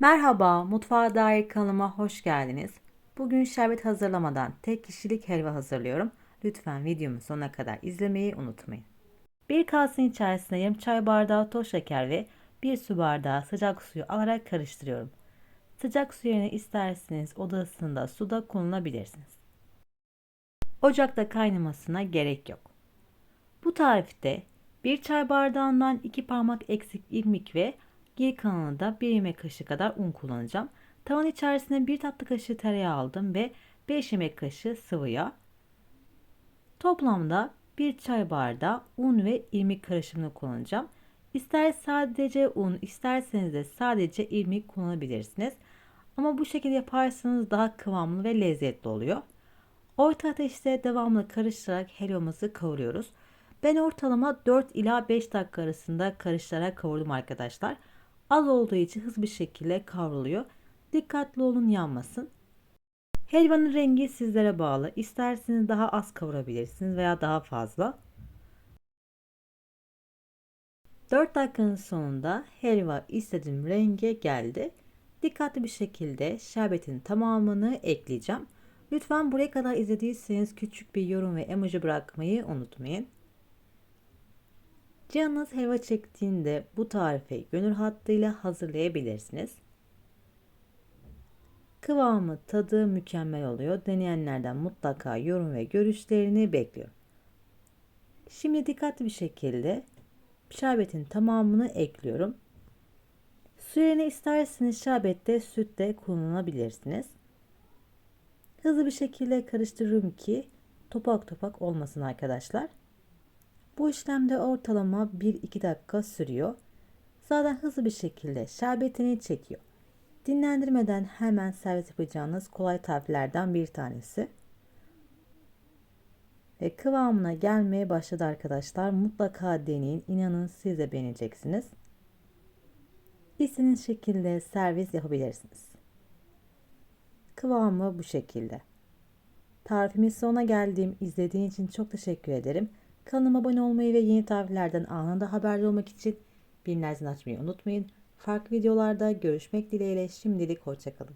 Merhaba, Mutfağa Dair kanalıma hoş geldiniz. Bugün şerbet hazırlamadan tek kişilik helva hazırlıyorum. Lütfen videomu sonuna kadar izlemeyi unutmayın. Bir kalsın içerisine yarım çay bardağı toz şeker ve bir su bardağı sıcak suyu alarak karıştırıyorum. Sıcak su yerine isterseniz oda ısısında suda kullanabilirsiniz. Ocakta kaynamasına gerek yok. Bu tarifte bir çay bardağından iki parmak eksik irmik ve geri kalanına da bir yemek kaşığı kadar un kullanacağım. Tavan içerisine bir tatlı kaşığı tereyağı aldım ve 5 yemek kaşığı sıvı yağ. Toplamda bir çay bardağı un ve irmik karışımını kullanacağım. İster sadece un, isterseniz de sadece irmik kullanabilirsiniz. Ama bu şekilde yaparsanız daha kıvamlı ve lezzetli oluyor. Orta ateşte devamlı karıştırarak helvamızı kavuruyoruz. Ben ortalama 4 ila 5 dakika arasında karıştırarak kavurdum arkadaşlar. Az olduğu için hızlı bir şekilde kavruluyor. Dikkatli olun yanmasın. Helvanın rengi sizlere bağlı. İsterseniz daha az kavurabilirsiniz veya daha fazla. 4 dakikanın sonunda helva istediğim renge geldi. Dikkatli bir şekilde şerbetin tamamını ekleyeceğim. Lütfen buraya kadar izlediyseniz küçük bir yorum ve emoji bırakmayı unutmayın. Canınız helva çektiğinde bu tarifi gönül hattıyla hazırlayabilirsiniz. Kıvamı, tadı mükemmel oluyor. Deneyenlerden mutlaka yorum ve görüşlerini bekliyorum. Şimdi dikkatli bir şekilde şerbetin tamamını ekliyorum. Su yerine isterseniz şerbette süt kullanabilirsiniz. Hızlı bir şekilde karıştırıyorum ki topak topak olmasın arkadaşlar. Bu işlemde ortalama 1-2 dakika sürüyor. Zaten hızlı bir şekilde şerbetini çekiyor. Dinlendirmeden hemen servis yapacağınız kolay tariflerden bir tanesi. Ve kıvamına gelmeye başladı arkadaşlar. Mutlaka deneyin. İnanın siz de beğeneceksiniz. İstediğiniz şekilde servis yapabilirsiniz. Kıvamı bu şekilde. Tarifimin sonuna geldiğim izlediğin için çok teşekkür ederim. Kanalıma abone olmayı ve yeni tariflerden anında haberdar olmak için bildirimleri açmayı unutmayın. Farklı videolarda görüşmek dileğiyle şimdilik hoşçakalın.